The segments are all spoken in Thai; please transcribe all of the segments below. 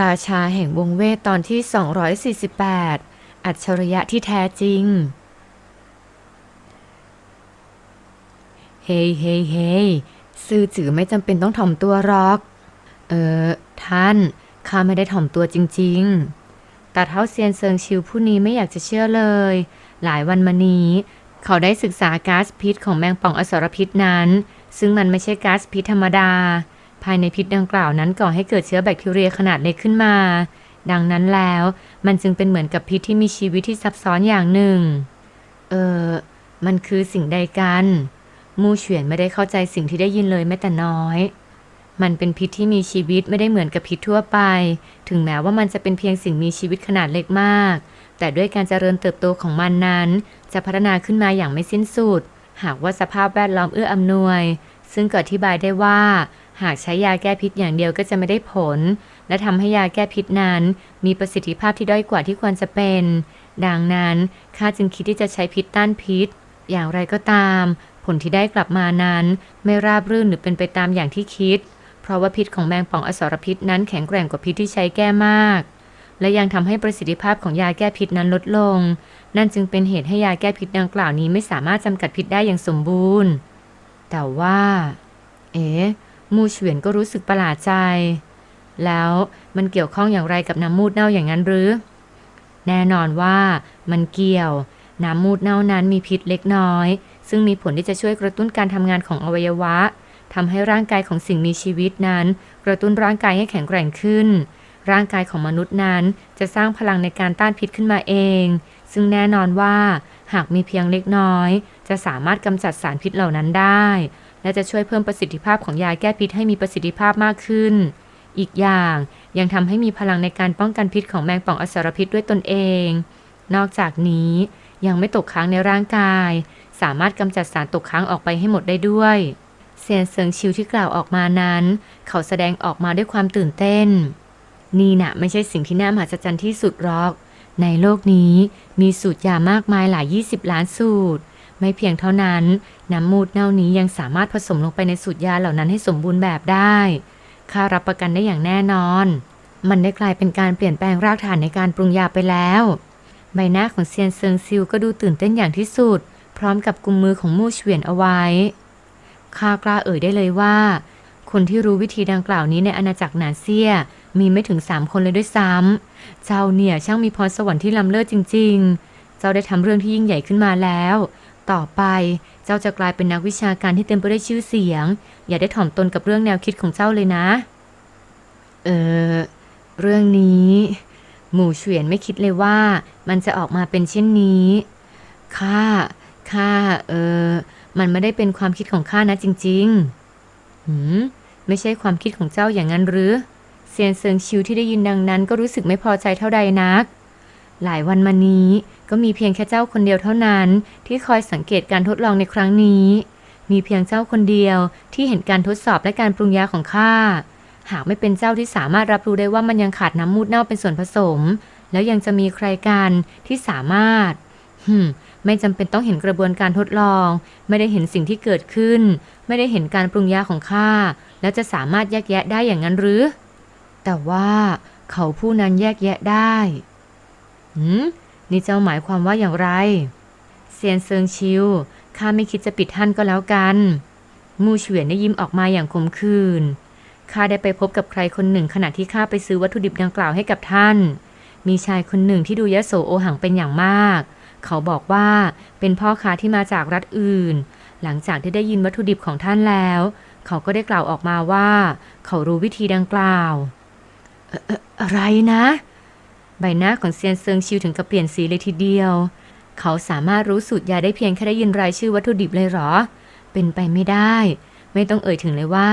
ราชาแห่งวงเวทตอนที่ 248 อัจฉริยะที่แท้จริง เฮ้ยเฮ้ยเฮ้ยซื่อจือไม่จำเป็นต้องถ่อมตัวหรอก เออ ท่าน ข้าไม่ได้ถ่อมตัวจริง ๆ แต่เท้าเซียนเซิงชิวผู้นี้ไม่อยากจะเชื่อเลย หลายวันมานี้ เขาได้ศึกษาก๊าซพิษของแมงป่องอสรพิษนั้น ซึ่งมันไม่ใช่ก๊าซพิษธรรมดา ภายในพิษดังกล่าวนั้นก่อให้เกิดเชื้อแบคทีเรียขนาดเล็กขึ้นมา ดังนั้นแล้วมันจึงเป็นเหมือนกับพิษที่มีชีวิตที่ซับซ้อนอย่างหนึ่ง เออมันคือสิ่งใดกัน มูเฉียนไม่ได้เข้าใจสิ่งที่ได้ยินเลยแม้แต่น้อย มันเป็นพิษที่มีชีวิตไม่ได้เหมือนกับพิษทั่วไป ถึงแม้ว่ามันจะเป็นเพียงสิ่งมีชีวิตขนาดเล็กมาก แต่ด้วยการเจริญเติบโตของมันนั้น จะพัฒนาขึ้นมาอย่างไม่สิ้นสุด หากว่าสภาพแวดล้อมเอื้ออำนวย ซึ่งก็อธิบายได้ว่า หากใช้ยาแก้พิษอย่างเดียวก็จะไม่ได้ผล และทำให้ยาแก้พิษนั้น มีประสิทธิภาพที่ด้อยกว่าที่ควรจะเป็น ดังนั้นข้าจึงคิดที่จะใช้พิษต้านพิษ อย่างไรก็ตาม ผลที่ได้กลับมานั้น ไม่ราบรื่นหรือเป็นไปตามอย่างที่คิด เพราะว่าพิษของแมงป่องอสรพิษนั้นแข็งแกร่งกว่าพิษที่ใช้แก้มาก และยังทำให้ประสิทธิภาพของยาแก้พิษนั้นลดลง นั่นจึงเป็นเหตุให้ยาแก้พิษดังกล่าวนี้ไม่สามารถจำกัดพิษได้อย่างสมบูรณ์ แต่ว่า เอ๊ มูเฉวียนก็รู้สึกประหลาดใจ แล้วมันเกี่ยวข้องอย่างไรกับน้ำมูดเน่าอย่างนั้นหรือ แน่นอนว่ามันเกี่ยว น้ำมูดเน่านั้นมีพิษเล็กน้อย ซึ่งมีผลที่จะช่วยกระตุ้นการทำงานของอวัยวะทำให้ร่างกายของสิ่งมีชีวิตนั้น กระตุ้นร่างกายให้แข็งแกร่งขึ้น ร่างกายของมนุษย์นั้นจะสร้างพลังในการต้านพิษขึ้นมาเอง ซึ่งแน่นอนว่าหากมีเพียงเล็กน้อย จะสามารถกำจัดสารพิษเหล่านั้นได้ และจะช่วยเพิ่มประสิทธิภาพของยาแก้พิษให้มีประสิทธิภาพมากขึ้น อีกอย่างยังทำให้มีพลังในการป้องกันพิษของแมงป่องอสารพิษด้วยตนเอง นอกจากนี้ยังไม่ตกค้างในร่างกาย สามารถกำจัดสารตกค้างออกไปให้หมดได้ด้วยเซียนเซิงชิวที่กล่าวออกมานั้น เขาแสดงออกมาด้วยความตื่นเต้น นี่น่ะไม่ใช่สิ่งที่น่ามหัศจรรย์ที่สุดหรอก ในโลกนี้มีสูตรยามากมายหลาย 20 ล้านสูตร ไม่เพียงเท่านั้น น้ำมูดเน่านี้ยังสามารถผสมลงไปในสูตรยาเหล่านั้นให้สมบูรณ์แบบได้ข้ารับประกันได้อย่างแน่นอน มันได้กลายเป็นการเปลี่ยนแปลงรากฐานในการปรุงยาไปแล้ว ใบหน้าของเซียนเซิงซิวก็ดูตื่นเต้นอย่างที่สุด พร้อมกับกุมมือของมู่เฉวียนเอาไว้ข้ากล้าเอ่ยได้เลยว่า คนที่รู้วิธีดังกล่าวนี้ในอาณาจักรนาเซียมีไม่ถึงสามคนเลยด้วยซ้ำ เจ้าเนี่ยช่างมีพรสวรรค์ที่ล้ำเลิศจริง ๆ เจ้าได้ทำเรื่องที่ยิ่งใหญ่ขึ้นมาแล้ว ต่อไป เจ้าจะกลายเป็นนักวิชาการที่เต็มไปด้วยชื่อเสียง อย่าได้ถ่อมตนกับเรื่องแนวคิดของเจ้าเลยนะ เออ เรื่องนี้ หมู่เฉวียนไม่คิดเลยว่า มันจะออกมาเป็นเช่นนี้ ข้า ข้า เออ มันไม่ได้เป็นความคิดของข้านะจริงๆหืม ไม่ใช่ความคิดของเจ้าอย่างนั้นหรือ เซียนเซิงชิวที่ได้ยินดังนั้นก็รู้สึกไม่พอใจเท่าใดนัก หลายวันมานี้ ก็มีเพียงแค่เจ้าคนเดียวเท่านั้นที่คอยสังเกตการทดลองในครั้งนี้ มีเพียงเจ้าคนเดียวที่เห็นการทดสอบและการปรุงยาของข้า หากไม่เป็นเจ้าที่สามารถรับรู้ได้ว่ามันยังขาดน้ำมูดเน่าเป็นส่วนผสม แล้วยังจะมีใครกันที่สามารถหึมไม่จำเป็นต้องเห็นกระบวนการทดลอง ไม่ได้เห็นสิ่งที่เกิดขึ้น ไม่ได้เห็นการปรุงยาของข้า แล้วจะสามารถแยกแยะได้อย่างนั้นหรือ แต่ว่าเขาผู้นั้นแยกแยะได้หืม นี่เจ้าหมายความว่าอย่างไรเซียนเซิงชิวข้าไม่คิดจะปิดท่านก็แล้วกันมู่เฉวียนได้ยิ้มออกมาอย่างขมขื่นข้าได้ไปพบกับใครคนหนึ่งขณะที่ข้าไปซื้อวัตถุดิบดังกล่าวให้กับท่าน มีชายคนหนึ่งที่ดูยโสโอหังเป็นอย่างมาก เขาบอกว่าเป็นพ่อค้าที่มาจากรัฐอื่น หลังจากที่ได้ยินวัตถุดิบของท่านแล้ว เขาก็ได้กล่าวออกมาว่า เขารู้วิธีดังกล่าวออเอ่ออะไรนะ ใบหน้าของเซียนเซิงชิวถึงกับเปลี่ยนสีเลยทีเดียว เขาสามารถรู้สูตรยาได้เพียงแค่ได้ยินรายชื่อวัตถุดิบเลยหรอ เป็นไปไม่ได้ ไม่ต้องเอ่ยถึงเลยว่า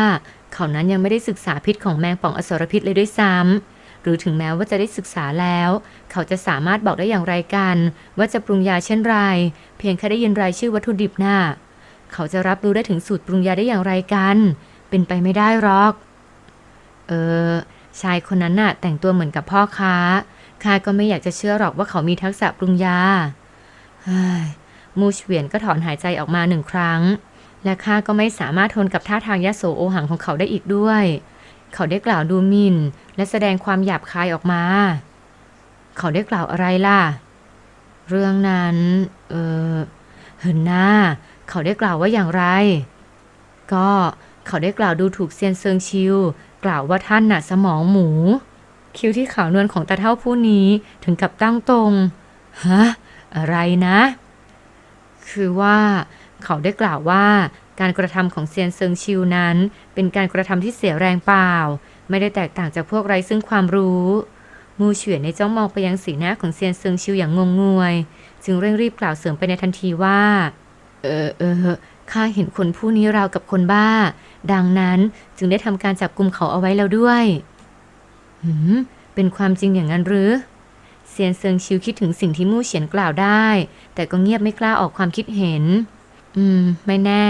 เขานั้นยังไม่ได้ศึกษาพิษของแมงป่องอสรพิษเลยด้วยซ้ำหรือถึงแม้ว่าจะได้ศึกษาแล้ว เขาจะสามารถบอกได้อย่างไรกัน ว่าจะปรุงยาเช่นไร เพียงแค่ได้ยินรายชื่อวัตถุดิบน่ะเขาจะรับรู้ได้ถึงสูตรปรุงยาได้อย่างไรกัน เป็นไปไม่ได้หรอก เออชายคนนั้นน่ะแต่งตัวเหมือนกับพ่อค้า ข้าก็ไม่อยากจะเชื่อหรอกว่าเขามีทักษะปรุงยาเฮ้ยมูชเวียนก็ถอนหายใจออกมาหนึ่งครั้ง และข้าก็ไม่สามารถทนกับท่าทางยะโสโอหังของเขาได้อีกด้วย เขาได้กล่าวดูหมิ่น และแสดงความหยาบคายออกมา เขาได้กล่าวอะไรล่ะ เรื่องนั้น เออเหินหน้า เขาได้กล่าวว่าอย่างไร ก็เขาได้กล่าวดูถูกเซียนเซิงชิว กล่าวว่าท่านน่ะสมองหมู คิ้วที่ขาวนวลของตาเท่าผู้นี้ถึงกับตั้งตรง ฮะ อะไรนะ คือว่าเขาได้กล่าวว่าการกระทำของเซียนเซิงชิวนั้น เป็นการกระทำที่เสียแรงเปล่า ไม่ได้แตกต่างจากพวกไร้ซึ่งความรู้ มูเฉียนในจ้องมองไปยังสีหน้าของเซียนเซิงชิวอย่างงงงวย จึงเร่งรีบกล่าวเสริมไปในทันทีว่า เออเออข้าเห็นคนผู้นี้ราวกับคนบ้า ดังนั้นจึงได้ทำการจับกลุ่มเขาเอาไว้แล้วด้วย หืม เป็นความจริงอย่างนั้นหรือ เซียนเซิงชิวคิดถึงสิ่งที่มู่เฉียนกล่าวได้ แต่ก็เงียบไม่กล้าออกความคิดเห็น อืม ไม่แน่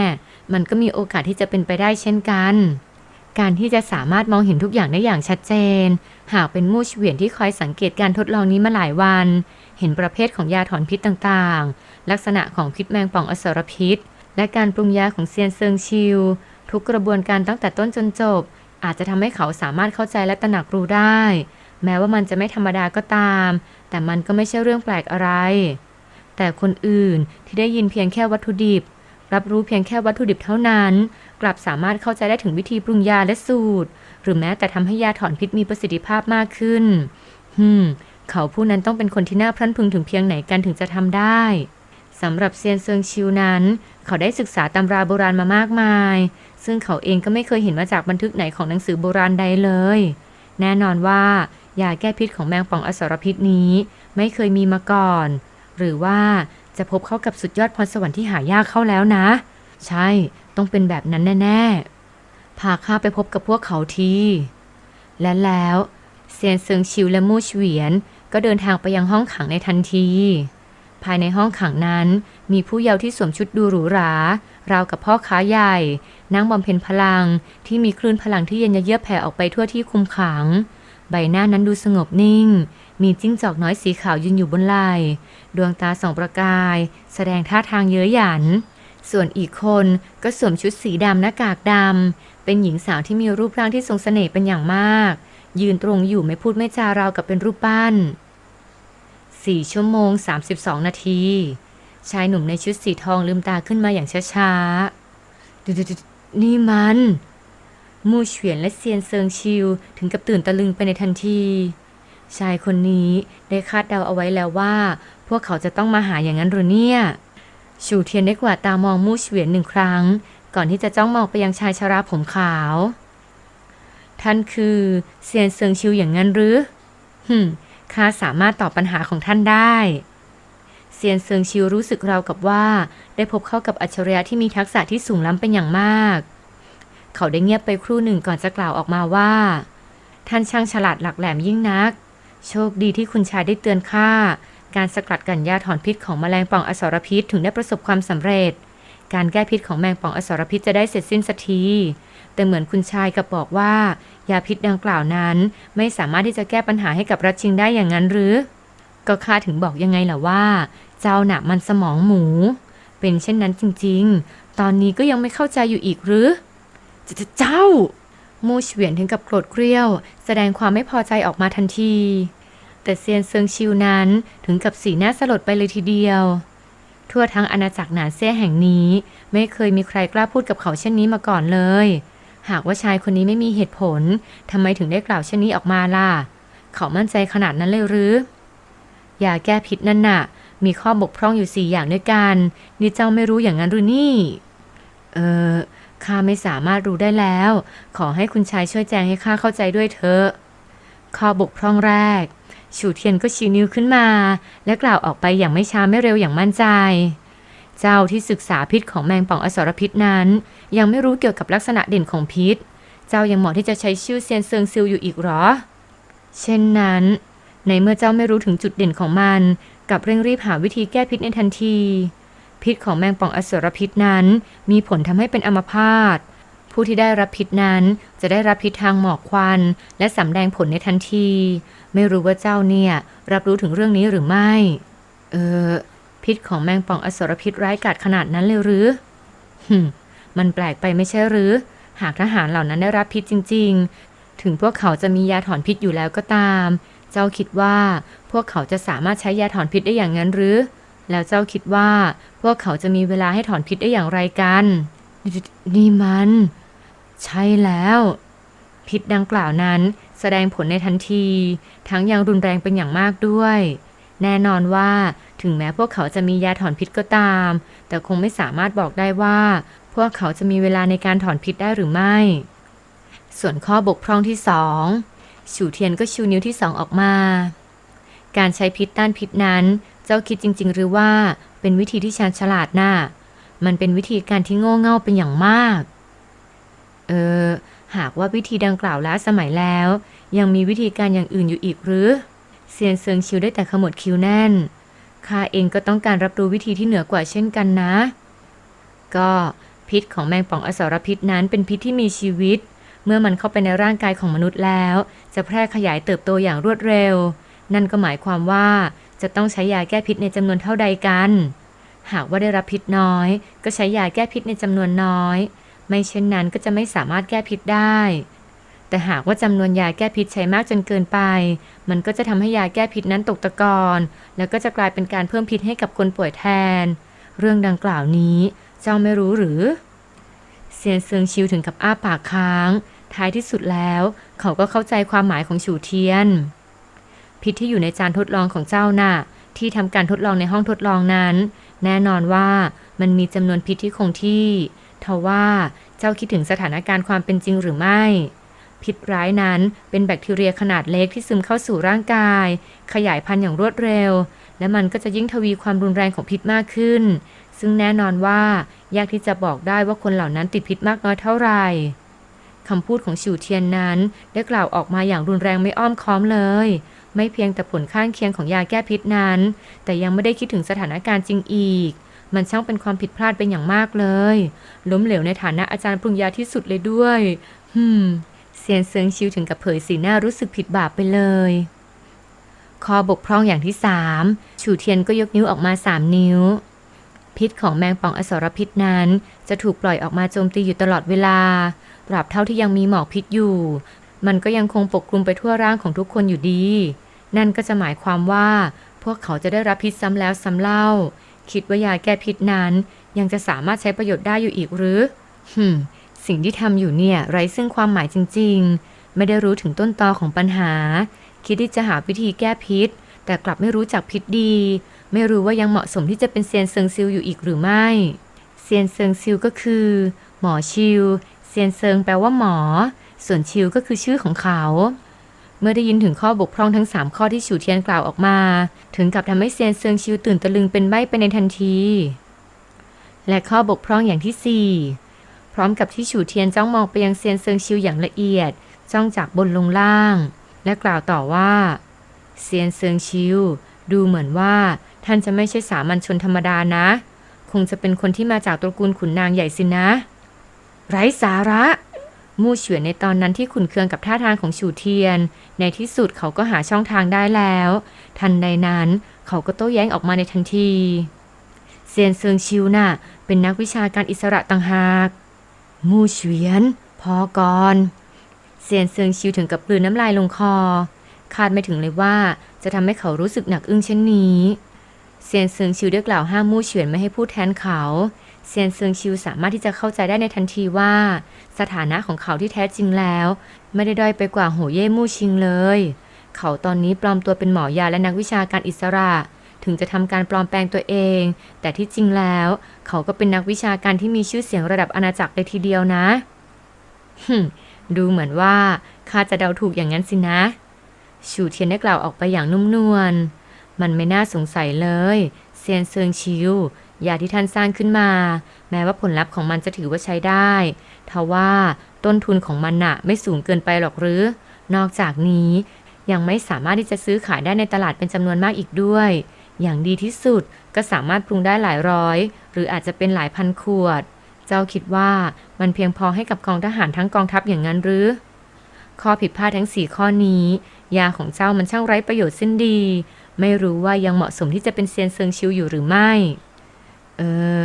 มันก็มีโอกาสที่จะเป็นไปได้เช่นกัน การที่จะสามารถมองเห็นทุกอย่างได้อย่างชัดเจน หากเป็นมู่เฉวียนที่คอยสังเกตการทดลองนี้มาหลายวัน เห็นประเภทของยาถอนพิษต่างๆ ลักษณะของพิษแมงป่องอสรพิษ และการปรุงยาของเซียนเซิงชิวทุกกระบวนการตั้งแต่ต้นจนจบ อาจจะทำให้เขาสามารถเข้าใจและตระหนักรู้ได้ แม้ว่ามันจะไม่ธรรมดาก็ตาม แต่มันก็ไม่ใช่เรื่องแปลกอะไร แต่คนอื่นที่ได้ยินเพียงแค่วัตถุดิบ รับรู้เพียงแค่วัตถุดิบเท่านั้น กลับสามารถเข้าใจได้ถึงวิธีปรุงยาและสูตร หรือแม้แต่ทำให้ยาถอนพิษมีประสิทธิภาพมากขึ้นฮึมเขาผู้นั้นต้องเป็นคนที่น่าพรั่นพึงถึงเพียงไหนกันถึงจะทำได้สำหรับเซียนเซิงชิวนั้น เขาได้ศึกษาตำราโบราณมามากมาย ซึ่งเขาเองก็ไม่เคยเห็นมาจากบันทึกไหนของหนังสือโบราณใดเลย แน่นอนว่ายาแก้พิษของแมงป่องอสรพิษนี้ ไม่เคยมีมาก่อน หรือว่าจะพบเข้ากับสุดยอดพรสวรรค์ที่หายากเข้าแล้วนะ ใช่ต้องเป็นแบบนั้นแน่ๆพาข้าไปพบกับพวกเขาทีและแล้วเซียนเซิงชิวและมู่เฉวียน ก็เดินทางไปยังห้องขังในทันที ภายในห้องขังนั้น มีผู้เยาว์ที่สวมชุดดูหรูหราราวกับพ่อค้าใหญ่ นั่งบำเพ็ญพลังที่มีคลื่นพลังที่เย็นเยือกแผ่ออกไปทั่วที่คุมขัง ใบหน้านั้นดูสงบนิ่ง มีจิ้งจอกน้อยสีขาวยืนอยู่บนไหล่ดวงตาส่องประกาย แสดงท่าทางเย้ยหยัน ส่วนอีกคนก็สวมชุดสีดำหน้ากากดำเป็นหญิงสาวที่มีรูปร่างที่ทรงเสน่ห์เป็นอย่างมาก ยืนตรงอยู่ไม่พูดไม่จาราวกับเป็นรูปปั้นสี่ชั่วโมง 32 นาที ชายหนุ่มในชุดสีทองลืมตาขึ้นมาอย่างช้าๆดดๆๆนี่มัน มู่เฉวียนและเซียนเซิงชิวถึงกับตื่นตะลึงไปในทันที ชายคนนี้ได้คาดเดาเอาไว้แล้วว่า พวกเขาจะต้องมาหาอย่างนั้นหรือเนี่ยชูเทียนได้กวาดตามองมู่เฉวียนหนึ่งครั้ง ก่อนที่จะจ้องมองไปยังชายชราผมขาว ท่านคือเซียนเซิงชิวอย่างนั้นหรือฮึมข้าสามารถตอบปัญหาของท่านได้ ซียนเซิงชิวรู้สึกราวกับว่า ได้พบเข้ากับอัจฉริยะที่มีทักษะที่สูงล้ำเป็นอย่างมาก เขาได้เงียบไปครู่หนึ่งก่อนจะกล่าวออกมาว่า ท่านช่างฉลาดหลักแหลมยิ่งนัก โชคดีที่คุณชายได้เตือนข้าการสกัดกันยาถอนพิษของแมลงป่องอสรพิษถึงได้ประสบความสำเร็จ การแก้พิษของแมงป่องอสรพิษจะได้เสร็จสิ้นสักที แต่เหมือนคุณชายกับบอกว่า ยาพิษดังกล่าวนั้นไม่สามารถที่จะแก้ปัญหาให้กับรัชชิงได้อย่างนั้นหรือ ก็ข้าถึงบอกยังไงล่ะว่า เจ้าหนะมันสมองหมู เป็นเช่นนั้นจริงๆ ตอนนี้ก็ยังไม่เข้าใจอยู่อีกหรือเจเจ้า มูเฉวียนถึงกับโกรธเกรี้ยว แสดงความไม่พอใจออกมาทันที แต่เซียนเซิงชิวนั้นถึงกับสีหน้าสลดไปเลยทีเดียว ทั่วทั้งอาณาจักรหนานเซ่แห่งนี้ ไม่เคยมีใครกล้าพูดกับเขาเช่นนี้มาก่อนเลย หากว่าชายคนนี้ไม่มีเหตุผลทำไมถึงได้กล่าวเช่นนี้ออกมาล่ะ เขามั่นใจขนาดนั้นเลยหรืออย่าแก้พิษนั่นน่ะ มีข้อบกพร่องอยู่สี่อย่างด้วยกัน นี่เจ้าไม่รู้อย่างนั้นหรือนี่ เออข้าไม่สามารถรู้ได้แล้ว ขอให้คุณชายช่วยแจ้งให้ข้าเข้าใจด้วยเถอะ ข้อบกพร่องแรกฉูเทียนก็ชี้นิ้วขึ้นมา และกล่าวออกไปอย่างไม่ช้าไม่เร็วอย่างมั่นใจ เจ้าที่ศึกษาพิษของแมงป่องอสรพิษนั้น ยังไม่รู้เกี่ยวกับลักษณะเด่นของพิษ เจ้ายังเหมาะที่จะใช้ชื่อเซียนเซิงซิลอยู่อีกหรอ เช่นนั้น ในเมื่อเจ้าไม่รู้ถึงจุดเด่นของมัน กับเร่งรีบหาวิธีแก้พิษในทันที พิษของแมงป่องอสรพิษนั้น มีผลทำให้เป็นอัมพาตผู้ที่ได้รับพิษนั้นจะได้รับพิษทางหมอกควัน และสำแดงผลในทันที ไม่รู้ว่าเจ้าเนี่ย รับรู้ถึงเรื่องนี้หรือไม่ เออ พิษของแมงป่องอสรพิษร้ายกาจขนาดนั้นเลยหรือหึมันแปลกไปไม่ใช่หรือ หากทหารเหล่านั้นได้รับพิษจริง ๆ ถึงพวกเขาจะมียาถอนพิษอยู่แล้วก็ตาม เจ้าคิดว่าพวกเขาจะสามารถใช้ยาถอนพิษได้อย่างนั้นหรือ แล้วเจ้าคิดว่าพวกเขาจะมีเวลาให้ถอนพิษได้อย่างไรกันนนี่มัน ใช่แล้ว พิษดังกล่าวนั้นแสดงผลในทันที ทั้งยังรุนแรงเป็นอย่างมากด้วย แน่นอนว่าถึงแม้พวกเขาจะมียาถอนพิษก็ตาม แต่คงไม่สามารถบอกได้ว่า พวกเขาจะมีเวลาในการถอนพิษได้หรือไม่ ส่วนข้อบกพร่องที่สอง ฉูเทียนก็ชูนิ้วที่สองออกมา การใช้พิษต้านพิษนั้น เจ้าคิดจริง ๆ หรือว่าเป็นวิธีที่ชาญฉลาดน่ะ มันเป็นวิธีการที่โง่เง่าเป็นอย่างมาก เออ หากว่าวิธีดังกล่าวล้าสมัยแล้ว ยังมีวิธีการอย่างอื่นอยู่อีกหรือ เซียนเซิงชิวได้แต่ขมวดคิ้วแน่น ข้าเองก็ต้องการรับรู้วิธีที่เหนือกว่าเช่นกันนะ ก็พิษของแมงป่องอสรพิษนั้นเป็นพิษที่มีชีวิต เมื่อมันเข้าไปในร่างกายของมนุษย์แล้ว จะแพร่ขยายเติบโตอย่างรวดเร็ว นั่นก็หมายความว่าจะต้องใช้ยาแก้พิษในจำนวนเท่าใดกัน หากว่าได้รับพิษน้อย ก็ใช้ยาแก้พิษในจำนวนน้อย ไม่เช่นนั้นก็จะไม่สามารถแก้พิษได้ แต่หากว่าจำนวนยาแก้พิษใช้มากจนเกินไป มันก็จะทำให้ยาแก้พิษนั้นตกตะกอนแล้วก็จะกลายเป็นการเพิ่มพิษให้กับคนป่วยแทน เรื่องดังกล่าวนี้เจ้าไม่รู้หรือเซียนเซิงชิวถึงกับอ้าปากค้าง ท้ายที่สุดแล้ว เขาก็เข้าใจความหมายของฉูเทียน พิษที่อยู่ในจานทดลองของเจ้าน่ะ ที่ทำการทดลองในห้องทดลองนั้น แน่นอนว่ามันมีจำนวนพิษที่คงที่ทว่าเจ้าคิดถึงสถานการณ์ความเป็นจริงหรือไม่ พิษร้ายนั้นเป็นแบคทีเรียขนาดเล็กที่ซึมเข้าสู่ร่างกาย ขยายพันธุ์อย่างรวดเร็ว และมันก็จะยิ่งทวีความรุนแรงของพิษมากขึ้น ซึ่งแน่นอนว่ายากที่จะบอกได้ว่าคนเหล่านั้นติดพิษมากน้อยเท่าไหร่ คำพูดของฉูเทียนนั้น ได้กล่าวออกมาอย่างรุนแรงไม่อ้อมค้อมเลย ไม่เพียงแต่ผลข้างเคียงของยาแก้พิษนั้น แต่ยังไม่ได้คิดถึงสถานการณ์จริงอีก มันช่างเป็นความผิดพลาดเป็นอย่างมากเลย ล้มเหลวในฐานะอาจารย์ปรุงยาที่สุดเลยด้วยฮึมเซียนเซิงชิวถึงกับเผยสีหน้ารู้สึกผิดบาปไปเลยข้อบกพร่องอย่างที่สามฉูเทียนก็ยกนิ้วออกมาสามนิ้ว พิษของแมงป่องอสรพิษนั้น จะถูกปล่อยออกมาโจมตีอยู่ตลอดเวลา ตราบเท่าที่ยังมีหมอกพิษอยู่ มันก็ยังคงปกคลุมไปทั่วร่างของทุกคนอยู่ดี นั่นก็จะหมายความว่า พวกเขาจะได้รับพิษซ้ำแล้วซ้ำเล่า คิดว่ายาแก้พิษนั้น ยังจะสามารถใช้ประโยชน์ได้อยู่อีกหรือฮึมสิ่งที่ทำอยู่เนี่ยไร้ซึ่งความหมายจริง ๆ ไม่ได้รู้ถึงต้นตอของปัญหา คิดที่จะหาวิธีแก้พิษ แต่กลับไม่รู้จักพิษดี ไม่รู้ว่ายังเหมาะสมที่จะเป็นเซียนเซิงซิลอยู่อีกหรือไม่ เซียนเซิงซิลก็คือ หมอชิว เซียนเซิงแปลว่าหมอ ส่วนชิวก็คือชื่อของเขา เมื่อได้ยินถึงข้อบกพร่องทั้ง 3 ข้อที่ฉูเทียนกล่าวออกมา ถึงกับทำให้เซียนเซิงชิวตื่นตะลึงเป็นใบไปในทันที และข้อบกพร่องอย่างที่ 4 พร้อมกับที่ฉูเทียนจ้องมองไปยังเซียนเซิงชิวอย่างละเอียด จ้องจากบนลงล่าง และกล่าวต่อว่าเซียนเซิงชิวดูเหมือนว่าท่านจะไม่ใช่สามัญชนธรรมดานะ คงจะเป็นคนที่มาจากตระกูลขุนนางใหญ่สินะ ไร้สาระ มู่เฉวียนในตอนนั้นที่ขุนเคืองกับท่าทางของฉูเทียน ในที่สุดเขาก็หาช่องทางได้แล้ว ทันใดนั้นเขาก็โต้แย้งออกมาในทันทีเซียนเซิงชิวน่ะเป็นนักวิชาการอิสระต่างหาก มู่เฉวียน พอก่อนเซียนเซิงชิวถึงกับกลืนน้ำลายลงคอ คาดไม่ถึงเลยว่าจะทำให้เขารู้สึกหนักอึ้งเช่นนี้ เซียนเซิงชิวได้กล่าวห้ามมู่เฉียนไม่ให้พูดแทนเขาเซียนเซิงชิวสามารถที่จะเข้าใจได้ในทันทีว่า สถานะของเขาที่แท้จริงแล้ว ไม่ได้ด้อยไปกว่าโหเย่มู่ชิงเลย เขาตอนนี้ปลอมตัวเป็นหมอยาและนักวิชาการอิสระ ถึงจะทำการปลอมแปลงตัวเอง แต่ที่จริงแล้ว เขาก็เป็นนักวิชาการที่มีชื่อเสียงระดับอาณาจักรเลยทีเดียวนะฮึดูเหมือนว่าข้าจะเดาถูกอย่างนั้นสินะ ชูเทียนได้กล่าวออกไปอย่างนุ่มนวล มันไม่น่าสงสัยเลยเซียนเซิงชิว ยาที่ท่านสร้างขึ้นมา แม้ว่าผลลัพธ์ของมันจะถือว่าใช้ได้ทว่าต้นทุนของมันน่ะ ไม่สูงเกินไปหรอกหรือ นอกจากนี้ยังไม่สามารถที่จะซื้อขายได้ในตลาดเป็นจำนวนมากอีกด้วย อย่างดีที่สุดก็สามารถปรุงได้หลายร้อย หรืออาจจะเป็นหลายพันขวด เจ้าคิดว่ามันเพียงพอให้กับกองทหารทั้งกองทัพอย่างนั้นหรือ ข้อผิดพลาดทั้งสี่ข้อนี้ ยาของเจ้ามันช่างไร้ประโยชน์สิ้นดี ไม่รู้ว่ายังเหมาะสมที่จะเป็นเซียนเซิงชิวอยู่หรือไม่ เออ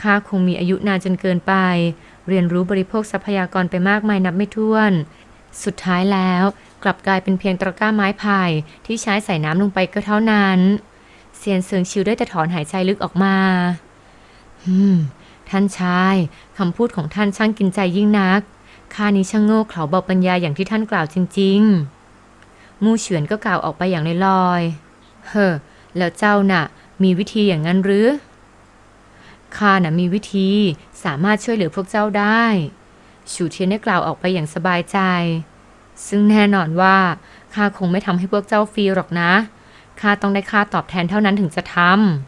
ข้าคงมีอายุนานจนเกินไป เรียนรู้บริโภคทรัพยากรไปมากมายนับไม่ถ้วน สุดท้ายแล้ว กลับกลายเป็นเพียงตะกร้าไม้ไผ่ที่ใช้ใส่น้ำลงไปก็เท่านั้น เซียนเซิงชิวได้แต่ถอนหายใจลึกออกมาฮึมท่านชายคำพูดของท่านช่างกินใจยิ่งนักข้านี้ช่างโง่เขลาเบาปัญญาอย่างที่ท่านกล่าวจริง ๆ มู่เฉือนก็กล่าวออกไปอย่างลอยๆ เฮ้อแล้วเจ้าน่ะ มีวิธีอย่างนั้นหรือข้าน่ะมีวิธีสามารถช่วยเหลือพวกเจ้าได้ชูเทียนได้กล่าวออกไปอย่างสบายใจ ซึ่งแน่นอนว่าข้าคงไม่ทำให้พวกเจ้าฟรีหรอกนะข้าต้องได้ค่าตอบแทนเท่านั้นถึงจะท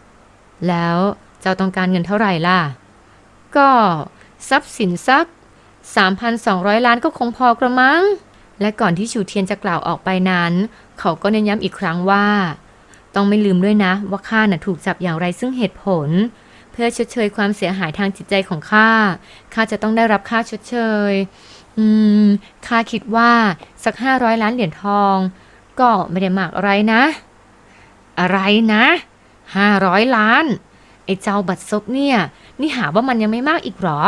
ำแล้วเจ้าต้องการเงินเท่าไหร่ล่ะ ก็ทรัพย์สินสัก 3,200 ล้านก็คงพอกระมัง และก่อนที่ชูเทียนจะกล่าวออกไปนั้น เขาก็เน้นย้ำอีกครั้งว่า ต้องไม่ลืมด้วยนะ ว่าข้าน่ะถูกจับอย่างไรซึ่งเหตุผล เพื่อชดเชยความเสียหายทางจิตใจของข้าข้าจะต้องได้รับค่าชดเชย อืมข้าคิดว่าสักห้าร้อยล้านเหรียญทอง ก็ไม่ได้มากอะไรนะ อะไรนะห้าร้อยล้าน ไอ้เจ้าบัตรซบเนี่ย นี่หาว่ามันยังไม่มากอีกหรอ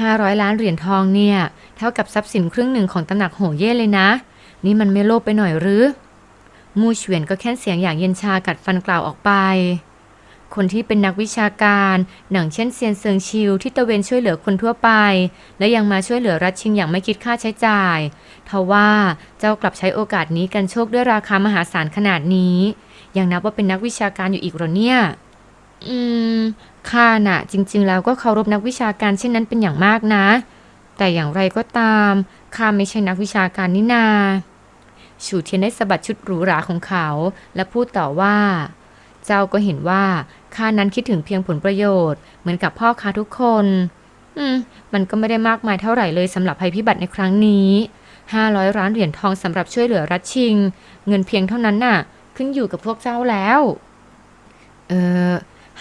ห้าร้อยล้านเหรียญทองเนี่ย เท่ากับทรัพย์สินครึ่งหนึ่งของตำหนักโหเย่เลยนะ นี่มันไม่โลภไปหน่อยหรือ มู่เฉวียนก็แค่เสียงอย่างเย็นชากัดฟันกล่าวออกไป คนที่เป็นนักวิชาการหนังเช่นเซียนเซิงชิวที่ตะเวนช่วยเหลือคนทั่วไป และยังมาช่วยเหลือรัฐชิงอย่างไม่คิดค่าใช้จ่ายทว่าเจ้ากลับใช้โอกาสนี้กันโชคด้วยราคามหาศาลขนาดนี้ ยังนับว่าเป็นนักวิชาการอยู่อีกหรอเนี่ย อืมข้าน่ะ จริง ๆ แล้วก็เคารพนักวิชาการเช่นนั้นเป็นอย่างมากนะ แต่อย่างไรก็ตามข้าไม่ใช่นักวิชาการนี่นา ชูเทียนได้สะบัดชุดหรูหราของเขา และพูดต่อว่า เจ้าก็เห็นว่าข้านั้นคิดถึงเพียงผลประโยชน์เหมือนกับพ่อค้าทุกคน อืม มันก็ไม่ได้มากมายเท่าไหร่เลยสำหรับภัยพิบัติในครั้งนี้ห้าร้อยล้านเหรียญทองสำหรับช่วยเหลือรัฐชิง เงินเพียงเท่านั้นน่ะ ขึ้นอยู่กับพวกเจ้าแล้ว เออ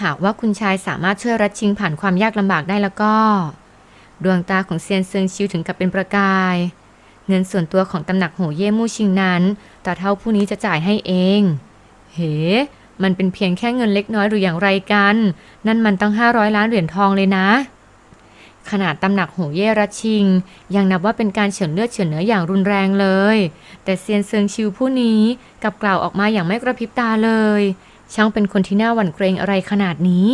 หากว่าคุณชายสามารถช่วยรัฐชิงผ่านความยากลำบากได้แล้วก็ ดวงตาของเซียนเซิงชิวถึงกับเป็นประกาย เงินส่วนตัวของตำหนักโหเย่มู่ชิงนั้นตาเท่าผู้นี้จะจ่ายให้เอง เฮ้มันเป็นเพียงแค่เงินเล็กน้อยหรืออย่างไรกัน นั่นมันตั้ง 500 ล้านเหรียญทองเลยนะ ขนาดตำหนักโหเย่รัชชิง ยังนับว่าเป็นการเฉือนเลือดเฉือนเนื้ออย่างรุนแรงเลย แต่เซียนเซิงชิวผู้นี้กลับกล่าวออกมาอย่างไม่กระพริบตาเลย ช่างเป็นคนที่น่าหวั่นเกรงอะไรขนาดนี้